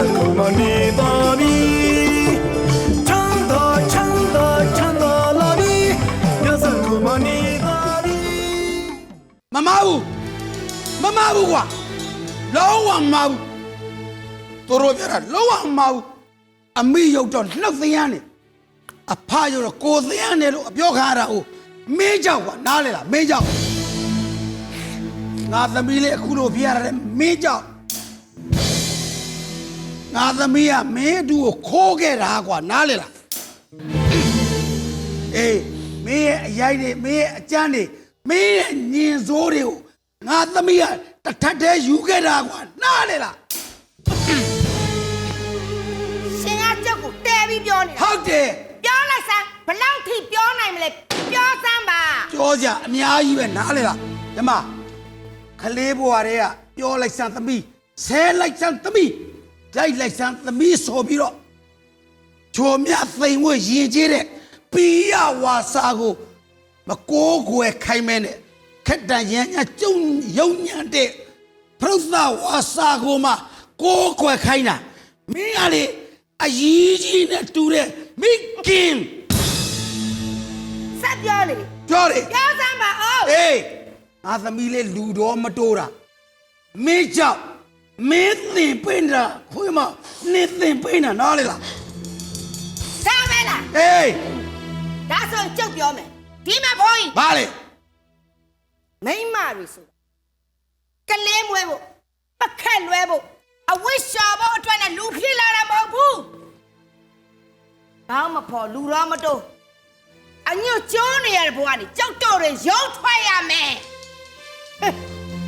ဆက်ကိုမနေပါပြီချမ်းသာချမ်းသာချမ်းသာလာပြီရဆက်ကိုမနေပါပြီမမဘူးမမဘူးကွာလုံးဝမမဘူးသူတို့ပြောတာလုံးဝမမဘူးအမိရုပ်တော့နှုတ်သင်းရနေအဖရုပ်တော့ကိုယ်သင်းရနေလို့အပြောခံရတာ哦မင်းကြောက်ကွာနားလေလားမင်းကြောက်ငါသမီးလေးအခုလို့ပြရတယ်မင်းကြောက် ငါသမီးကမင်းအတူကိုခိုးခဲ့တာကွာနားလေလားအေးမင်းရဲ့အရိုက်တွေမင်းရဲ့အကြမ်းတွေမင်းရဲ့ညင်စိုးတွေကိုငါသမီးကတစ်ထပ်တည်းယူခဲ့တာကွာနားလေလားရှင်ကကြောက်ကိုတဲပြီးပြောနေတာဟုတ်တယ်ပြောလိုက်စမ်းဘလောက်ထိပြောနိုင်မလဲပြောစမ်းပါပြောကြအများကြီးပဲနားလေလားဒီမှာခလေးဘွားတွေကပြောလိုက်စမ်းသမီးဆဲလိုက်စမ်းသမီး ကြိုက်လိုက်စမ်းသမီးဆိုပြီးတော့ချိုမြသိမ်ဝဲရင်ကျေးတဲ့ပီယဝါစာကိုမကိုးကွယ်ခိုင်းမဲနဲ့ခက်တန်ရန်ညာကျုံယုံညံတဲ့ပရုသဝါစာကိုမှကိုးကွယ်ခိုင်းတာမင်းကလေအကြီးကြီးနဲ့တူတဲ့မိကင်ဆက်ပြောလေပြောတယ်ပြောစမ်းပါအောင်အေးငါသမီးလေးလူတော်မတိုးတာမင်းကြောင့် မင်းသင်ပိန်းတာခွေးမနင်းသင်ပိန်းတာနားလေလားဒါပဲလားအေးဒါဆိုရင်ကြောက်ပြောမယ်ဒီမှာဘုန်းကြီးဘာလဲမိန်းမတွေဆိုကလေးမွေးဖို့ပခက်လွဲဖို့အဝိရှာဖို့အတွက်နဲ့လူဖြစ်လာတာမဟုတ်ဘူးဘာမှမဖော်လူတော့မတိုးအညွတ်ကျိုးနေရတဲ့ဘဝကနေကြောက်တော့တွေရုံထွက်ရမယ်ဟဲ့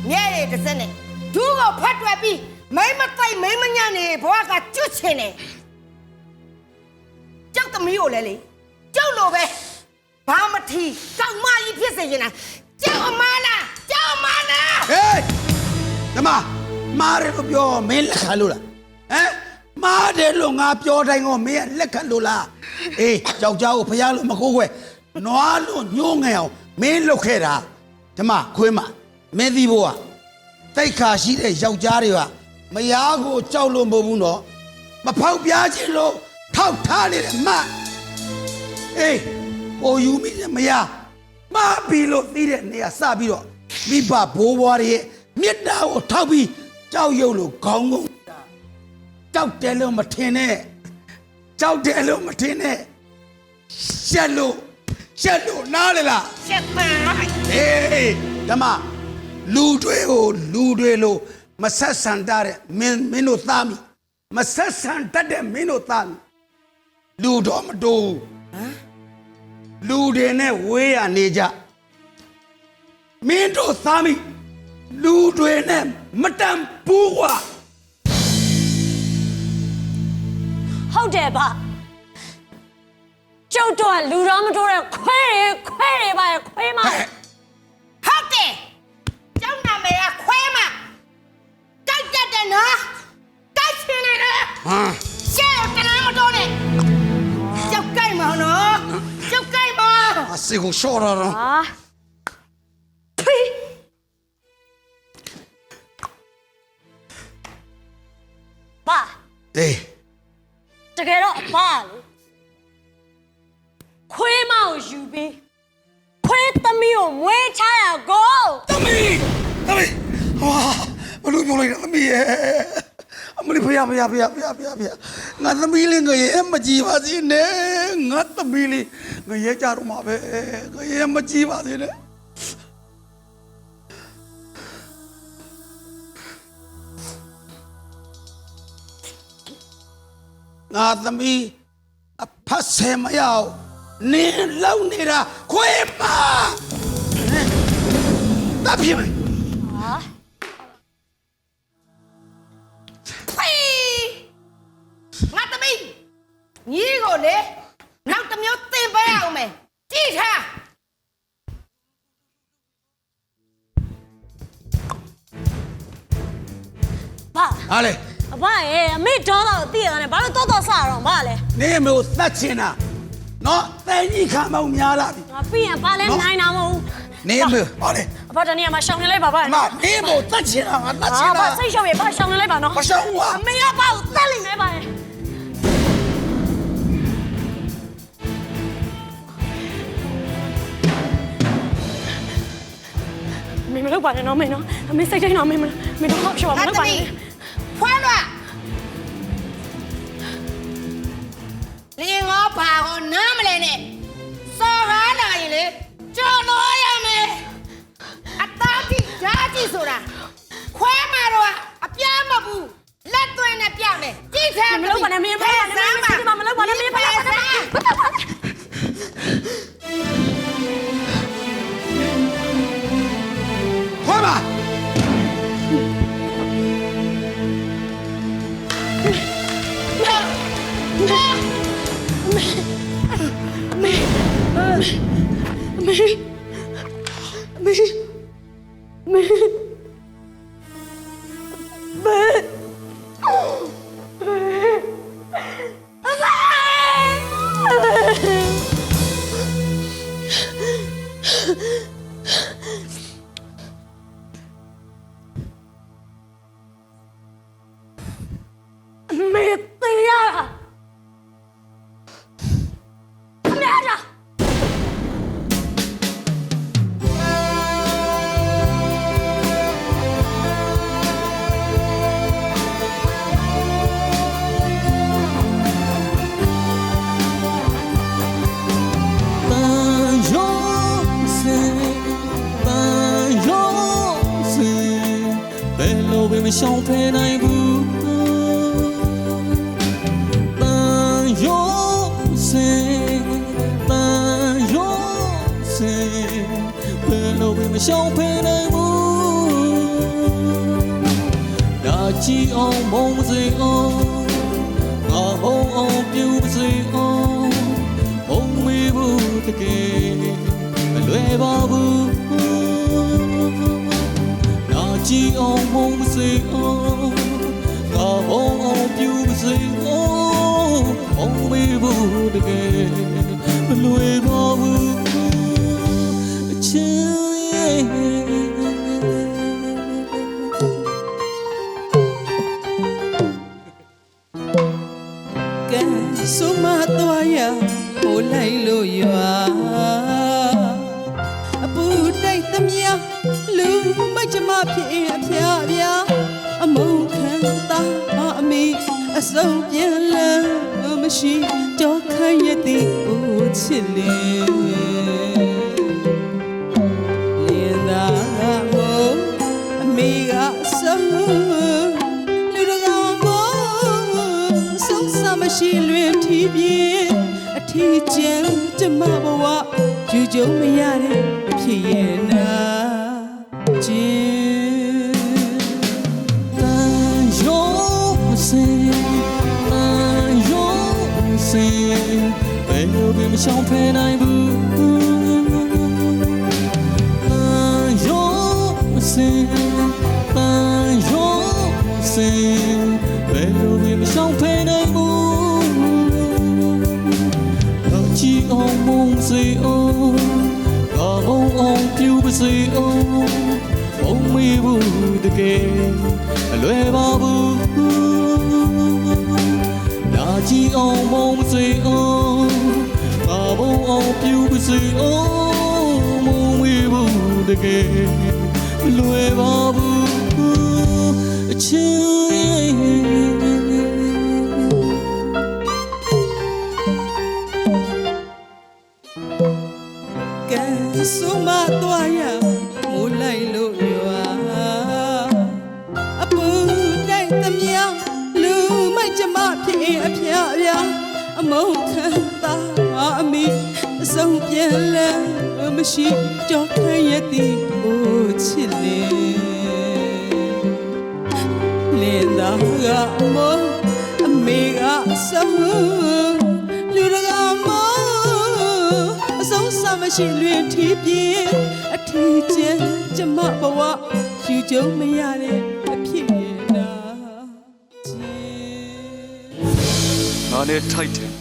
မြဲရတဲ့စက်နဲ့ ဒူးကိုဖတ်တွယ်ပြီးမိမ့်မသိမ့်မိမ့်မညံ့နေဘဝကကျွတ်ချင်တယ်ကြောက်သမီးကိုလည်းလေကြောက်လို့ပဲဘာမထီကောက်မကြီးဖြစ်စေချင်တာကြောက်အမလားကြောက်အမလားဟေးဓမ္မမားတယ်လို့ပြောမင်းလက်ခံလို့လားဟမ်မားတယ်လို့ငါပြောတိုင်းကောမင်းကလက်ခံလို့လားအေးကြောက်ကြောက်ကိုဖျားလို့မကိုးခွဲနွားလို့ညှိုးငယ်အောင်မင်းလုတ်ခဲ့တာဓမ္မခွေးမမင်းသိဖို့က တိတ်ခါရှိတဲ့ယောက်ျားတွေကမယားကိုကြောက်လို့မဟုတ်ဘူးနော်မဖောက်ပြားခြင်းလို့ထောက်ထားနေတဲ့မအေးဟိုယူမိတဲ့မယားမပြီးလို့သိတဲ့နေရာစပြီးတော့မိဘဘိုးဘွားတွေရဲ့မေတ္တာကိုထောက်ပြီးကြောက်ရွံ့လို့ခေါင်းငုံကြောက်တယ်လို့မထင်နဲ့ကြောက်တယ်လို့မထင်နဲ့ရှက်လို့ရှက်လို့နားလေလားရှက်ပါလိုက်အေးဓမ္မ လူတွေကိုလူတွေလို့မဆက်ဆံတတ်တဲ့မင်းမင်းတို့သားမိမဆက်ဆံတတ်တဲ့မင်းတို့သားမိလူတော်မတူဘူးလူတွေနဲ့ဝေးရနေကြမင်းတို့သားမိလူတွေနဲ့မတန်ဘူးကွာဟုတ်တယ်ဗျကျုပ်တော့လူတော်မတိုးတဲ့ခွဲတွေခွဲတွေပါရဲ့ခွဲမဟဲ့ဟုတ်တယ်ကျောင်းနာ မည်ကခွဲမတိုက်တတ်တယ်နော်တိုက်ချင်နေတယ်ဟာရှဲတော့တနာမတော်နဲ့ကြောက်ကြိုက်မနော်ကြောက်ကြိုက်မအစီကိုရှော့ရတော့ဟာဖိဘာအေးတကယ်တော့အဘာလေခွေးမကိုယူပြီးခွေးသမီးကိုမွေးချရကိုသမီး သမီးဟာဘလို့ပြောလိုက်တာသမီးရဲ့အမလေးဖေရဖေရဖေရဖေရဖေရဖေရငါသမီးလေးငရဲမကြည့်ပါစေနဲ့ငါသမီးလေးငရဲကြတော့မှာပဲငရဲမကြည့်ပါစေနဲ့ငါသမီးအဖတ်ဆယ်မရအောင်နင်းလောက်နေတာခွေးမတပ်ပြမယ် သမီးညီကိုလေနောက်တစ်မျိုးသင်ပေးအောင်မယ်ကြည့်ထားဘာဟာလေအဘရဲ့အမေဒေါတော့သိရတယ်ဘာလို့တော့တော့စတော့ဘာလဲနေမျိုးသတ်ချင်တာနော်တဲကြီးခံမောင်များလာပြီငါပြီးရင်ဘာလဲနိုင်တာမဟုတ်ဘူးနေမဟောလေအဖတနေ့ကမှရှောင်းနေလိုက်ပါဗျာအမနေမို့တတ်ချင်တာငါတတ်ချင်အာတာဘာစိတ်ရှောင်းရပါရှောင်းနေလိုက်ပါနော်မရှောင်းဘူးကွာအမေကပါကိုတက်လိမ့်မယ်ပါ မင်းမလုပ်ပါနဲ့နော်မင်းနော်အမေစိတ်တိုင်းတော့မင်းမမင်းတော့ဟောက်ရှော့ပါမလုပ်ပါနဲ့ဖွားတော့လင်းငေါဘာကိုနားမလဲနဲ့စော်ကားလာရင်လေကြော်လို့ရမယ်အသားတိဓာတိဆိုတာခွဲမှာတော့အပြားမဘူးလက်သွင်းနဲ့ပြောက်တယ်ကြည့်ချမ်းမလုပ်ပါနဲ့မင်းမလု အောင်ပြုမစေအောင်ဘုံမေဘူးတကယ်မလွယ်ပါဘူးအချစ် ရှိတော့ခိုင်းရသည်ဦးချစ်လေလင်းသာမို့အမေကဆုံးလူတကာမို့ဆုံးစမရှိလွင်ထီးပြေအထီးကျန်ကျမဘဝယူကြုံမရတဲ့အဖြစ်ရဲ့ ယ်လိုပဲမရှောင်ဖဲနိုင်ဘူးတန်ရောစင်တန်ရောစင်ဘယ်လိုပဲမရှောင်ဖဲနိုင်ဘူးတော့ချီအောင်မုံစေအောင်ကောင်းအောင်ပြုပါစေအောင် ဘုံမေဘူးတကယ်အလွယ်ပါဘူးနာကြည့်အောင်မုံမစေအောင်ဘာဘုံအောင်ပြုပါစေအောင်မုံမေဘူးတကယ်မလွယ်ပါဘူးအချစ်ကဲဆိုမသွားရမိုးလိုက်လို့ရွာအပူတိုက်သမျှလူမိုက်ချမဖြစ်အဖျားပြားအမုန်းခံတာအမိအဆုံး ပြန်လဲမရှိတော့ခိုင်းရသည်အိုးချစ်လေလင်းသာကမို့အမေကဆုံးလူတကာမို့အဆုံးစမရှိလွင်ထီးပြေအထီးကျန်ကျမဘဝယူကြုံမရတဲ့အဖြစ်ရနာချစ်ငါနဲ့ထိုက်တယ်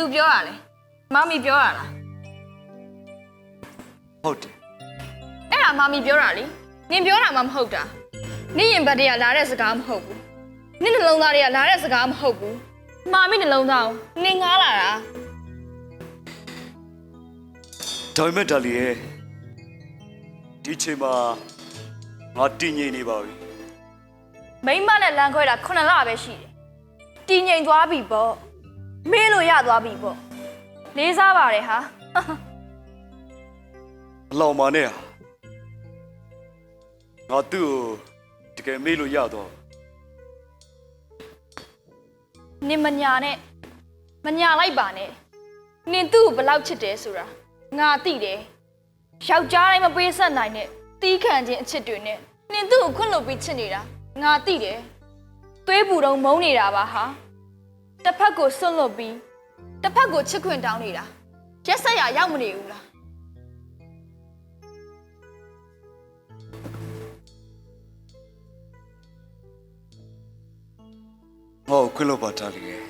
သူပြောရလဲမမီပြောရလားဟုတ်တယ်အဲ့ဒါမမီပြောတာလေနင်ပြောတာမှမဟုတ်တာနင်ရင်ဘတ်တွေကလာတဲ့စကားမဟုတ်ဘူးနင်နှလုံးသားတွေကလာတဲ့စကားမဟုတ်ဘူးမာမီနှလုံးသားကိုနင်ငားလာတာဒါပေမဲ့ဒါလီရဲ့ဒီချိန်မှာငါတည်ငြိမ်နေပါပြီမိန်းမနဲ့လမ်းခွဲတာခုနှစ်လပဲရှိတယ်တည်ငြိမ်သွားပြီပေါ့ မေးလို့ရသွားပြီပေါ့လေးစားပါတယ်ဟာအလောင်မာနဲ့ဟာငါသူ့ကိုတကယ်မေးလို့ရတော့နင်မညာနဲ့မညာလိုက်ပါနဲ့နင်သူ့ကိုဘယ်လောက်ချစ်တယ်ဆိုတာငါသိတယ်ယောက်ျားတိုင်းမပေးဆက်နိုင်တဲ့တီးခံခြင်းအချစ်တွေနဲ့နင်သူ့ကိုခွင့်လွှတ်ပြီးချစ်နေတာငါသိတယ်သွေးပူတော့မုန်းနေတာပါဟာ တစ်ဖက်ကိုစွန့်လွတ်ပြီးတစ်ဖက်ကိုချစ်ခွင့်တောင်းနေတာရက်ဆက်ရရောက်မနေဘူးလားငါ့ကိုခွင့်လို့ပါဒါလီရဲ့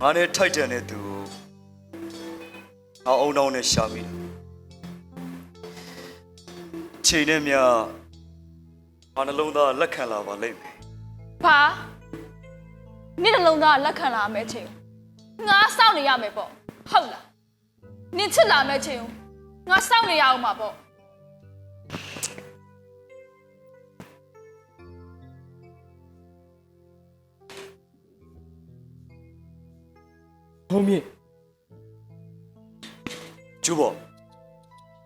ငါနဲ့ထိုက်တန်တဲ့သူကိုငါအုံနောင်းနဲ့ရှာမိတယ်ချိန်နဲ့မြငါနှလုံးသားလက်ခံလာပါလိမ့်မယ် ဘာနင်နှလုံးသားလက်ခံလာမယ့်ချိန်ငါစောင့်နေရမယ်ပေါ့ဟုတ်လားနင်ချစ်လာမယ့်ချိန်ငါစောင့်နေရအောင်မှာပေါ့ဘုံမြင့်ကျူပေါ့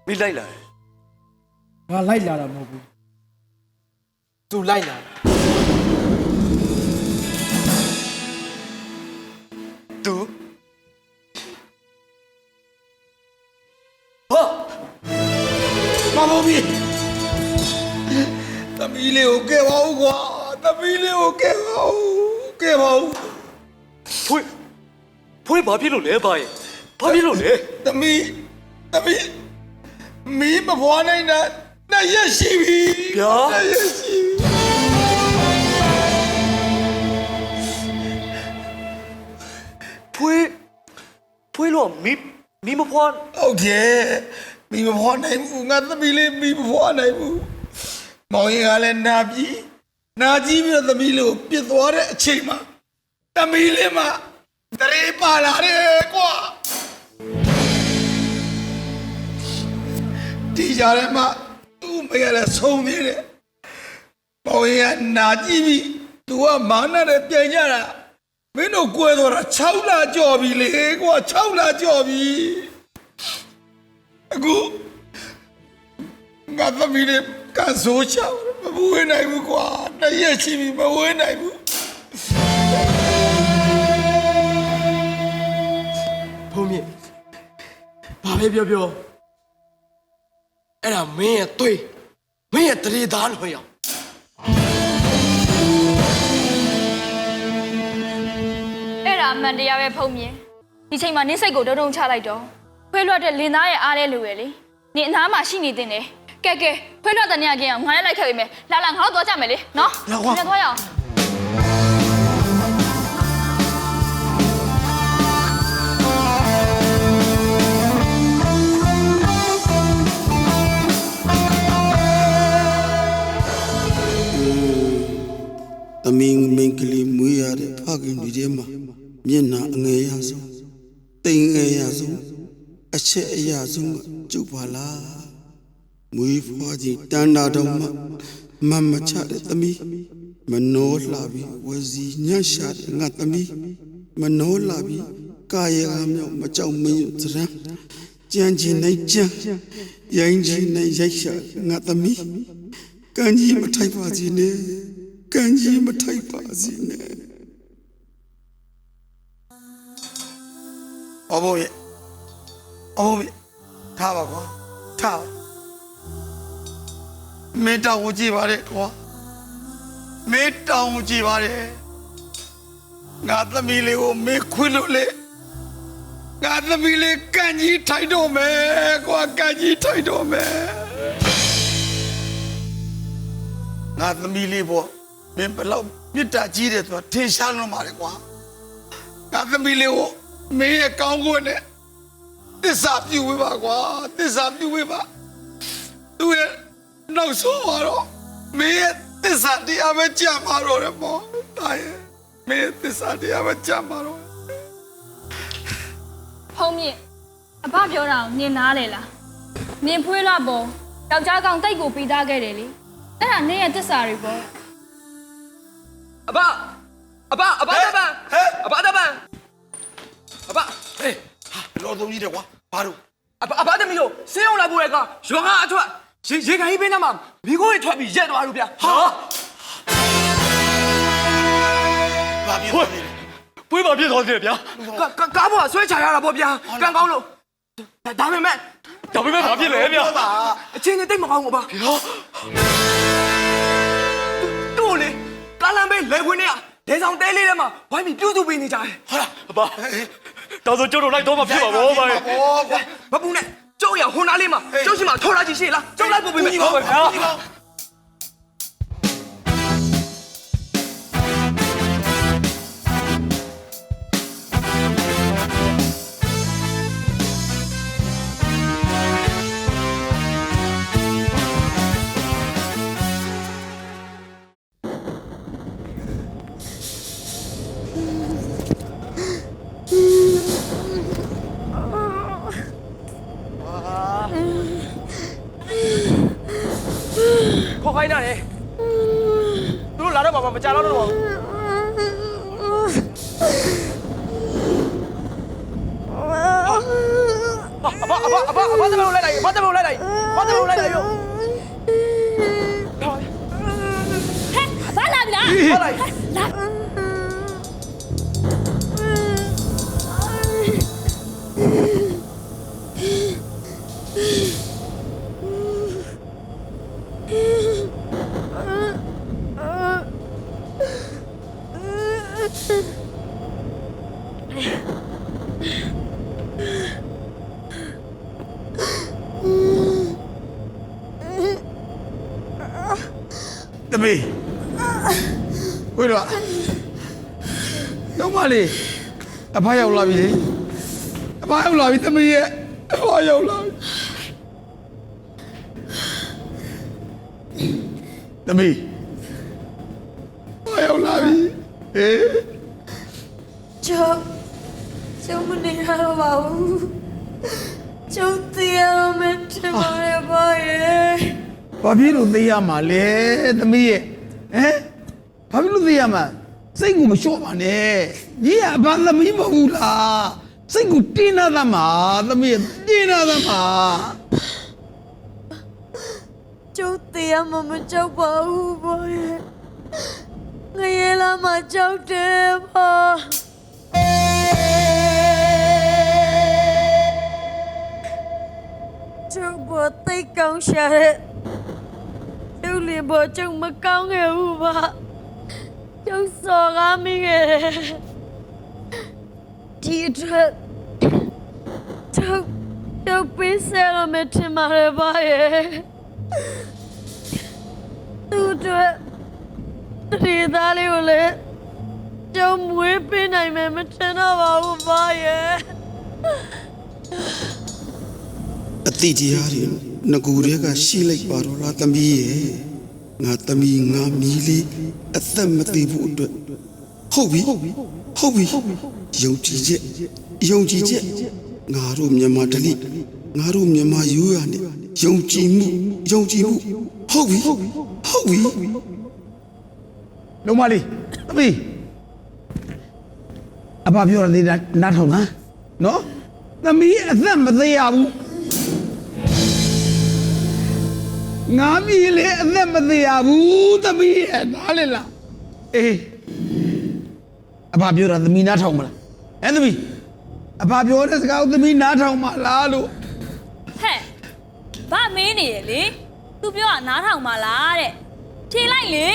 မိလိုက်လာတယ်ငါလိုက်လာတာမဟုတ်ဘူးသူလိုက်လာတာ သူဟာမဘုံပြီသမီးလေးကိုကဲပါဦးကွာသမီးလေးကိုကဲပါဦးကဲပါဦးဖွေးဖွေးဘာဖြစ်လို့လဲဘာရဲ့ဘာဖြစ်လို့လဲသမီးသမီးမီးမဖွားနိုင်တာနှစ်ရက်ရှိပြီဗျာနှစ်ရက်ရှိပြီ ဖွေးဖွေးလို့မိမိမဖွားဟုတ်တယ်မီးမဖွားနိုင်ဘူးငါသမီးလေးမီးမဖွားနိုင်ဘူးမောင်ရင်ကလည်းနာပြီနာကြီးပြီးတော့သမီးလေးကိုပြစ်သွားတဲ့အချိန်မှာသမီးလေးမှာတရေပါလာတယ်ကွာဒီကြားထဲမှာသူ့မေရလည်းဆုံးသေးတယ်မောင်ရင်ကနာကြီးပြီသူကမာနနဲ့ပြန်ကြတာ မင်းတို့ကွဲသွားတာ6လကြော်ပြီလေကွာ6လကြော်ပြီအခုငါသမီးလေးကဆိုးချောင်းမဝေးနိုင်ဘူးကွာတရက်ရှိပြီမဝေးနိုင်ဘူးဘုံမြင့်ဘာပဲပြောပြောအဲ့ဒါမင်းရဲ့သွေးမင်းရဲ့တရေသားလို့ရ အောင်အဲ့ဒါအမှန်တရားပဲဖုံးမြင်ဒီချိန်မှာနင်းစိတ်ကိုတုံတုံချလိုက်တော့ခွေးလွတ်တဲ့လင်သားရဲ့အားတဲ့လူပဲလေနင်အနားမှာရှိနေတင်တယ်ကဲကဲခွေးလွတ်တဲ့နေရာကင်းအောင်ငါလည်းလိုက်ခဲ့ပြီမယ်လာလာငါတို့သွားကြမယ်လေနော်လာသွားရအောင် မွေးဖွားခြင်းတန်တာတော်မှမမချတဲ့သမီးမနောလှပြီးဝစီညံ့ရှာတဲ့ငါသမီးမနောလှပြီးကာယကမြောက်မကြောက်မရွံ့သရံကြံချင်နိုင်ကြံရိုင်းချင်နိုင်ရိုက်ရှာငါသမီးကံကြီးမထိုက်ပါစေနဲ့ကံကြီးမထိုက်ပါစေနဲ့အဘိုးရဲ့အဘိုးရဲ့ထားပါကွာထားပါ မင်းတောင်းကိုကြည့်ပါလေကွာမင်းတောင်းကိုကြည့်ပါလေငါသမီးလေးကိုမင်းခွင့်လို့လေငါသမီးလေးကံကြီးထိုက်တော့မယ်ကွာကံကြီးထိုက်တော့မယ်ငါသမီးလေးပေါ့မင်းဘယ်လောက်မြစ်တာကြီးတယ်ဆိုတာထင်ရှားလို့ပါလေကွာငါသမီးလေးကိုမင်းရဲ့ကောင်းကွင်းနဲ့သစ္စာပြုဝေးပါကွာသစ္စာပြုဝေးပါသူရဲ့ နောက်ဆုံးသွားတော့မင်းရဲ့သစ္စာတရားပဲကြံမှာတော့တယ်မောတာရဲ့မင်းရဲ့သစ္စာတရားပဲကြံမှာတော့ဖုံးမြင့်အဘပြောတာကိုနင်နားလေလားနင်ဖွေးလာပေါ်ယောက်ျားကောင်တိတ်ကိုပြီးသားခဲ့တယ်လေအဲ့ဒါနင်ရဲ့တစ္ဆာတွေပေါ့အဘအဘအဘတပန်အဘတပန်အဘဟေးဟာလောသုံးကြီးတယ်ကွာဘာလို့အဘအဘသမီးတို့ဆေးရုံလာဖို့ရကရွာကအထွက် ရေရေခိုင်းပေးနေမှာမိခိုးတွေထွက်ပြီးရက်သွားလို့ဗျာဟာဘာဖြစ်လဲပွေးပါပြစ်သွားတယ်ဗျာကကားပေါ်ဆွဲချရတာပေါ့ဗျာကံကောင်းလို့ဒါပေမဲ့ဒါပေမဲ့ဘာဖြစ်လဲဗျာအချင်းနဲ့တိတ်မကောင်းဘူးဗျာတူလေကားလမ်းဘေးလေခွင်းနဲ့ဒေဆောင်တဲလေးထဲမှာဝိုင်းပြီးပြုစုပေးနေကြတယ်ဟာလားအပါတော်ဆိုကျုပ်တို့လိုက်တော့မှဖြစ်ပါဘောဗျာဘောကွာမပူနဲ့ ကျုပ်ရဟွန်သားလေးမှာကျုပ်ရှိမှာထော်လာကြည့်ရှိလားကျုပ်လိုက်ပို့ပေးမယ်ဟုတ်ပါဗျာ ခေါ်ခိုင်းတာလေသူတို့လာတော့မှမကြတော့တော့အဘအဘအဘအဘသမီးကိုလိုက်လိုက်အဘသမီးကိုလိုက်လိုက်အဘသမီးကိုလိုက်လိုက်ရောဘာလာပြီလားဟုတ်လိုက် လေးအဖရောက်လာပြီလေအဖရောက်လာပြီသမီးရဲ့အဖရောက်လာပြီသမီးအဖရောက်လာပြီဟေးကျုပ်ကျုပ်မနေရတော့ပါဘူးကျုပ်တရားမထင်ပါရဲ့ပါရဲ့ဘာဖြစ်လို့သိရမှာလဲသမီးရဲ့ဟမ်ဘာဖြစ်လို့သိရမှာစိတ်ကိုမလျှော့ပါနဲ့ ညီကအဘာသမီးမဟုတ်ဘူးလားစိတ်ကိုတင်းနာသမှာသမီးရဲ့တင်းနာသမှာကျုပ်တရားမမကြောက်ပါဘူးပါရဲ့ငရေလာမကြောက်တယ်ပါကျုပ်ဘသိတ်ကောင်းရှာတဲ့ကျုပ်လင်ဘောကျုပ်မကောင်းခဲ့ဘူးပါကျုပ်စော်ကားမိခဲ့တယ် ဒီအတွက်ကျုပ်ကျုပ်ပေးဆရမယ်ထင်ပါတယ်ပါရဲ့သူ့အတွက်ဒီသားလေးကိုလည်းကျုံမွေးပေးနိုင်မယ်မထင်တော့ပါဘူးဘာရဲ့အတိတရားတွေငကူတွေကရှိလိုက်ပါတော့လားသမီးရဲ့ငါသမီးငါမီးလေးအသက်မသေးဘူးအတွက်ဟုတ်ပြီဟုတ်ပြီ ယုံကြည်ချက်ယုံကြည်ချက်ငါတို့မြန်မာဓလိငါတို့မြန်မာရိုးရာနဲ့ယုံကြည်မှုယုံကြည်မှုဟုတ်ပြီဟုတ်ပြီလုံးမလေးသမီးအဘပြောရသေးတာနားထောင်လားနော်သမီးအသက်မသေးရဘူးငါမီးလေအသက်မသေးရဘူးသမီးရဲ့နားလေလားအေးအဘပြောတာသမီးနားထောင်မလား ဟဲ့သမီးအဘပြောတဲ့စကားကိုသမီးနားထောင်မလားလို့ဟဲ့ဘာမင်းနေရလေသူပြောတာနားထောင်ပါလားတဲ့ဖြေလိုက်လေ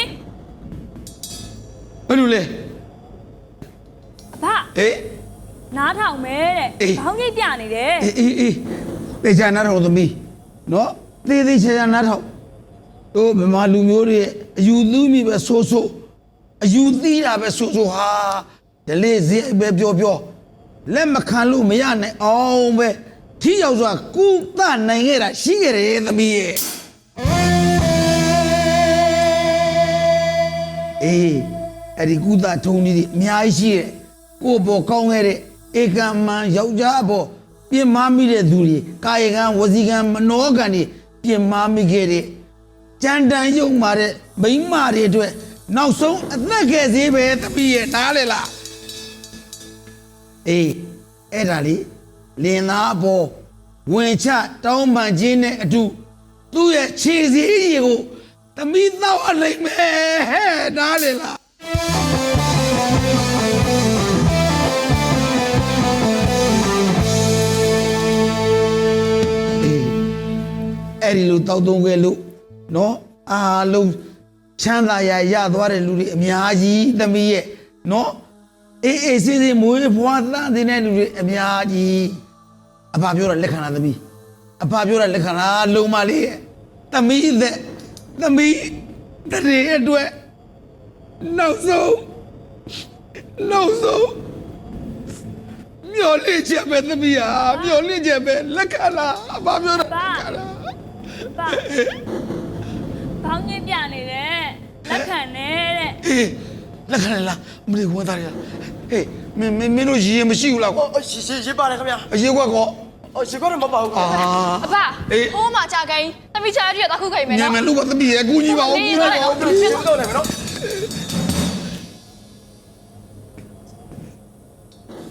ဘယ်လိုလဲအဘအေးနားထောင်မဲတဲ့အေးဘောင်းကြီးပြနေတယ်အေးအေးအေးသေချာနားထောင်သမီးနော်သေးသေးချာချာနားထောင်တို့ဗမာလူမျိုးတွေရဲ့အယူသီးမိပဲဆိုးဆိုးအယူသီးတာပဲဆိုးဆိုးဟာ ဒလေးဈေးပဲပြောပြောလက်မခံလို့မရနိုင်အောင်ပဲထီရောက်စွာကုသနိုင်ခဲ့တာရှိခဲ့တယ်သမီးရဲ့အေးအဲ့ဒီကုသထုံးကြီးတွေအများကြီးရှိတယ်ကိုယ့်ဘောကောင်းခဲ့တဲ့ဧကမန်ယောက်ျားဘောပြင်မာမိတဲ့သူတွေကာယကံဝစီကံမနောကံတွေပြင်မာမိခဲ့တဲ့ကြမ်းတမ်းယုံမာတဲ့မိန်းမတွေအတွက်နောက်ဆုံးအသက်ကယ်သေးပဲတပည့်ရဲ့နားလေလား အေးအဲ့ဒါလေလင်သားအပေါ်ဝင်ချတောင်းပန်ခြင်းနဲ့အတူသူ့ရဲ့ခြေစည်းကြီးကိုသမီးတော့အလိမ့်မယ်ဟဲ့နားလေလားအေးအဲ့ဒီလိုတောက်သုံးခဲ့လို့နော်အားလုံးချမ်းသာရရသွားတဲ့လူတွေအများကြီးသမီးရဲ့နော် အေးအေးစင်းစင်းမွေးဖွားသန်းတဲ့လူတွေအများကြီးအဖပြောတာလက်ခံလားသမီးအဖပြောတာလက်ခံလားလုံမလေးရဲ့သမီးသက်သမီးတရေအတွက်နောက်ဆုံးနောက်ဆုံးမျော်လင့်ချက်ပဲသမီးဟာမျော်လင့်ချက်ပဲလက်ခံလားအဖပြောတာလက်ခံလားပါဘောင်းကြီးပြနေတယ်လက်ခံနေတဲ့ဟေးလက်ခံလားမလေးဝန်သားရလား ဟေးမင်းမင်းမင်းတို့ရေမရှိဘူးလားကွာအော်ရှေ့ရှေ့ရှေ့ပါတယ်ခင်ဗျာအရေးကွက်ကောအော်ရှေ့ကတော့မပါဘူးခင်အာဗျာအဖအေးဟိုးမှာကြာကိန်းတမိချာပြည့်တော့ခုခိတ်မယ်ညနော်မယ်လူကသမီးရဲ့ကူညီပါဦးကူညီပါဦးရှေ့တော့လည်းမနော်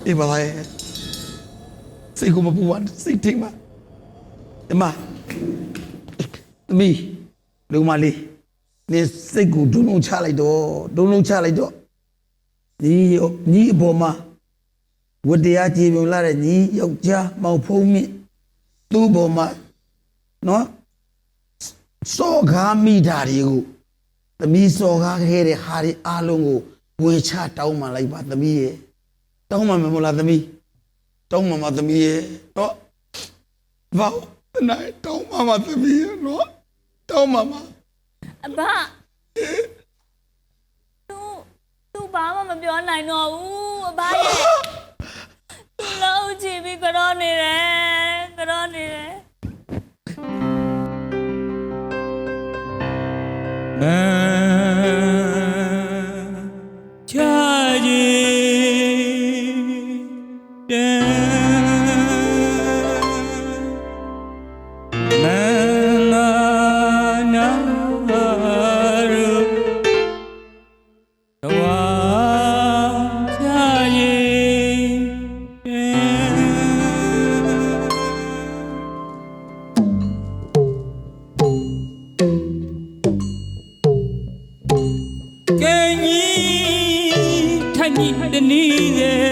အေးပါရဲ့စိတ်ကိုမပူပါနဲ့စိတ်ထိတ်ပါအမသမီးလူမလေးနေစိတ်ကိုဒုံလုံးချလိုက်တော့ဒုံလုံးချလိုက်တော့ ညီညီအပေါ်မှာဝတ္တရားကြည်ပြုံလာတဲ့ညီယောက်ျားမောင်ဖုံးမြင့်သူ့ပေါ်မှာနော်စောကားမိတာတွေကိုသမီးစောကားခဲ့တဲ့ဟာတွေအားလုံးကိုဝေချတောင်းမှလိုက်ပါသမီးရဲ့တောင်းမှမယ်မလားသမီးတောင်းမှမသမီးရဲ့တော့ဘာနိုင်တောင်းမှမသမီးရဲ့နော်တောင်းမှမအဖသူသူ ဘာမှမပြောနိုင်တော့ဘူးအဖရဲ့သူလောက်ချီပြီးကြောနေတယ်ကြောနေတယ်မ ကြီးထိုင်ကြီး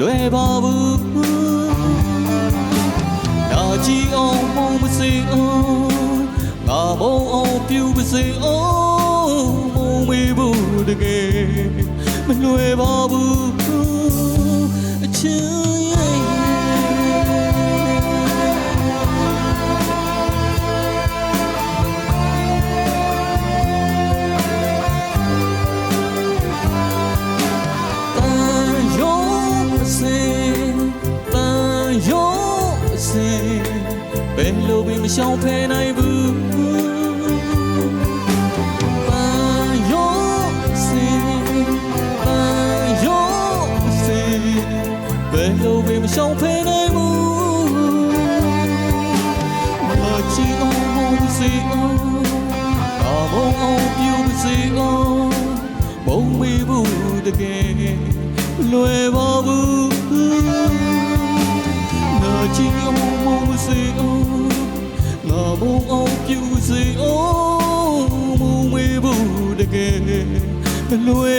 လွယ်ပါဘူးနာကြည့်အောင်မုံမစေအောင်ငါဘုံအောင်ပြူပါစေအောင်ဘုံမေဘူးတကယ်မလွယ်ပါဘူးအချင် 我小陪奈不。về đâu về mà sao thế này mu mà chỉ ô mong gì ô à mong ô yêu gì ô mong mi bu được kề lùi vào bu mà chỉ ô mong gì မ